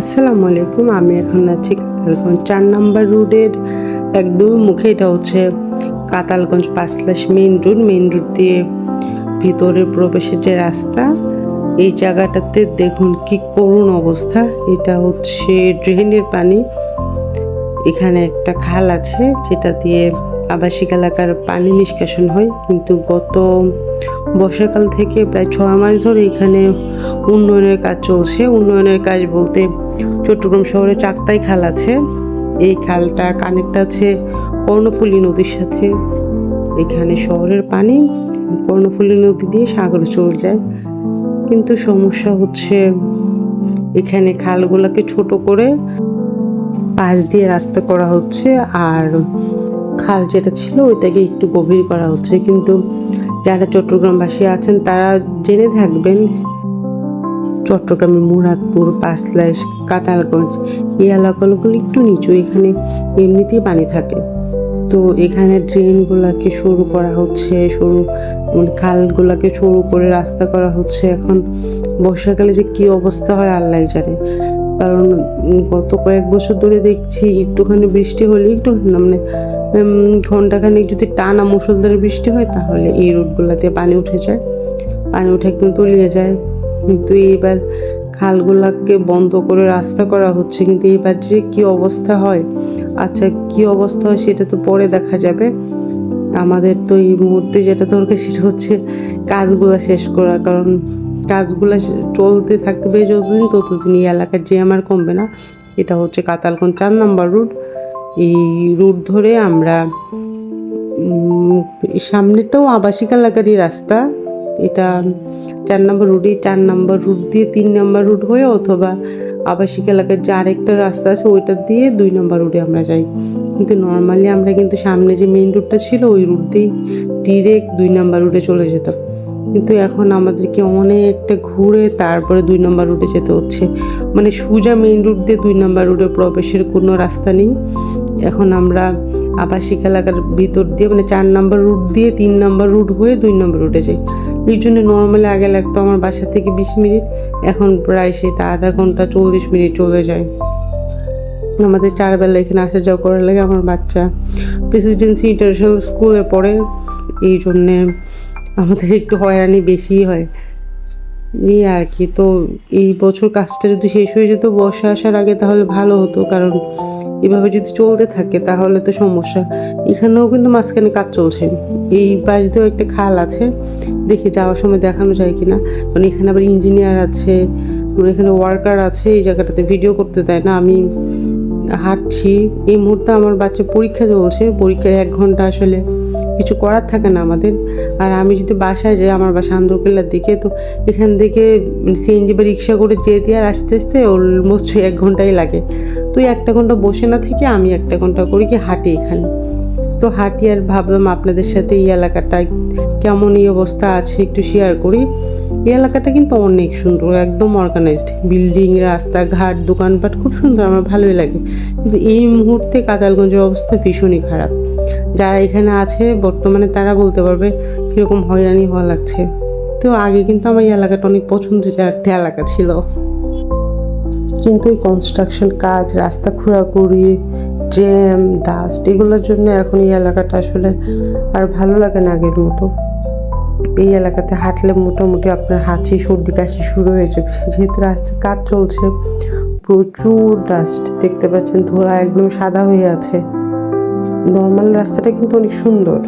আসসালামু আলাইকুম, আমি এখন আছি কাতালগঞ্জ। চার নাম্বার রোডের একদম মুখে এটা হচ্ছে Katalganj Panchlaish main road main road দিয়ে ভিতরে প্রবেশের যে রাস্তা, এই জায়গাটাতে দেখুন কি করুণ অবস্থা। এটা হচ্ছে ড্রেনের পানি। এখানে একটা খাল আছে, যেটা দিয়ে আবাসিক এলাকার পানি নিষ্কাশন হয়। কিন্তু গত বর্ষাকাল থেকে প্রায় ছয় মাস ধরে এখানে উন্নয়নের কাজ চলছে। উন্নয়নের কাজ বলতে চট্টগ্রাম শহরে চাকতাই খাল আছে। এই খালটা কানেক্ট আছে কর্ণফুলী নদীর সাথে। এখানে শহরের পানি কর্ণফুলী নদী দিয়ে সাগরে চলে যায়। কিন্তু সমস্যা হচ্ছে এখানে খালগুলোকে ছোট করে পাশ দিয়ে রাস্তা করা হচ্ছে আর খাল যেটা ছিল ওইটাকে একটু গভীর করা হচ্ছে। কিন্তু চট্টগ্রামবাসী আছেন, তারা জেনে থাকবেন চট্টগ্রামের মুরাদপুর, পাঁচলাইশ কাতালগঞ্জ এই এলাকাগুলো একটু নিচু, এখানে এমনিতেই পানি থাকে। তো এখানে ড্রেনগুলোকে সরু করা হচ্ছে সরু মানে খালগুলোকে সরু করে রাস্তা করা হচ্ছে এখন। বর্ষাকালে যে কি অবস্থা হয় আল্লাহ জানে। কারণ গত কয়েক বছর ধরে দেখছি, একটুখানি বৃষ্টি হলে একটু মানে ঘন্টাখানেক যদি টানা মুসলধারে বৃষ্টি হয়, তাহলে এই রোডগুলোতে পানি উঠে যায়। পানি উঠে একদম তলিয়ে যায়। কিন্তু এইবার খালগুলাকে বন্ধ করে রাস্তা করা হচ্ছে। কিন্তু এবার যে কি অবস্থা হয় আচ্ছা কি অবস্থা হয় সেটা তো পরে দেখা যাবে। আমাদের তো এই মুহূর্তে যেটা দরকার সেটা হচ্ছে কাজগুলো শেষ করা। কারণ কাজগুলো চলতে থাকবে যতদিন, ততদিন এই এলাকার যে আমার কমবে না, এটা হচ্ছে কাতালগঞ্জ চার নম্বর রুট এই রুট ধরে আমরা সামনেটাও আবাসিক এলাকারই রাস্তা। এটা চার নম্বর রুটই চার নম্বর রুট দিয়ে তিন নম্বর রুট হয়ে অথবা আবাসিক এলাকার যে আরেকটা রাস্তা আছে, ওইটা দিয়ে দুই নম্বর রুটে আমরা যাই। কিন্তু নর্মালি আমরা কিন্তু সামনে যে মেইন রুটটা ছিল, ওই রুট দিয়েই ডিরেক্ট দুই নম্বর রুটে চলে যেতাম। কিন্তু এখন আমাদেরকে অনেকটা ঘুরে তারপরে দুই নম্বর রুটে যেতে হচ্ছে। মানে সোজা মেইন রুট দিয়ে দুই নম্বর রুটে প্রবেশের কোনো রাস্তা নেই। এখন আমরা আবাসিক এলাকার ভিতর দিয়ে মানে চার নম্বর রুট দিয়ে, তিন নম্বর রুট হয়ে দুই নম্বর রুটে যাই। এই জন্য নর্মালি আগে লাগতো আমার বাসা থেকে বিশ মিনিট, এখন প্রায় সেটা আধা ঘণ্টা চল্লিশ মিনিট চলে যায়। আমাদের চারবেলা এখানে আসা যাওয়া করার লাগে আমার বাচ্চা প্রেসিডেন্সি ইন্টারন্যাশনাল স্কুলে পড়ে, এই জন্যে আমাদের একটু হয়রানি বেশিই হয়। এই আর কি। তো এই বছর কাজটা যদি শেষ হয়ে যেত, বর্ষা আসার আগে তাহলে ভালো হতো, কারণ এভাবে যদি চলতে থাকে তাহলে তো সমস্যা। এখানেও কিন্তু মাঝখানে কাজ চলছে। এই পাশ দিয়েও একটা খাল আছে, দেখি যাওয়ার সময় দেখানো যায় কিনা। কারণ এখানে আবার ইঞ্জিনিয়ার আছে এখানে ওয়ার্কার আছে, এই জায়গাটাতে ভিডিও করতে দেয় না। আমি হাঁটছি, এই মুহূর্তে আমার বাচ্চা পরীক্ষা চলছে, পরীক্ষার এক ঘণ্টা আসলে কিছু করার থাকে না আমাদের। আর আমি যদি বাসায় যাই, আমার বাসা আন্দরকেল্লার দিকে, তো এখান থেকে সিএনজি বা রিক্সা করে যেতে আর আসতে আসতে অলমোস্ট এক ঘন্টাই লাগে। তো একটা ঘণ্টা বসে না থেকে আমি একটা ঘণ্টা করি কি হাঁটি এখানে। তো হাঁটি আর ভাবলাম আপনাদের সাথে এই এলাকাটা কেমন, এই অবস্থা আছে একটু শেয়ার করি। এই এলাকাটা কিন্তু অনেক সুন্দর, একদম অর্গানাইজড বিল্ডিং রাস্তা রাস্তাঘাট, দোকানপাট খুব সুন্দর, আমার ভালোই লাগে। কিন্তু এই মুহূর্তে কাতালগঞ্জের অবস্থা ভীষণই খারাপ। যারা এখানে আছে, বর্তমানে তারা বলতে পারবে, কীরকম হয়রানি হওয়া লাগছে। তো আগে কিন্তু আমার এই এলাকাটা অনেক পছন্দের একটা এলাকা ছিল। কিন্তু এই কনস্ট্রাকশন কাজ, রাস্তা খোঁড়াখুড়ি জ্যাম ডাস্ট এগুলোর জন্য এখন এই এলাকাটা আসলে আর ভালো লাগে না আগের মতো। এই এলাকাতে হাঁটলে মোটামুটি আপনার হাঁচি, সর্দি, কাশি শুরু হয়ে যাবে। যেহেতু রাস্তায় কাজ চলছে, প্রচুর ডাস্ট দেখতে পাচ্ছেন ধোলা একদম সাদা হয়ে আছে। নর্মাল রাস্তাটা কিন্তু অনেক সুন্দর।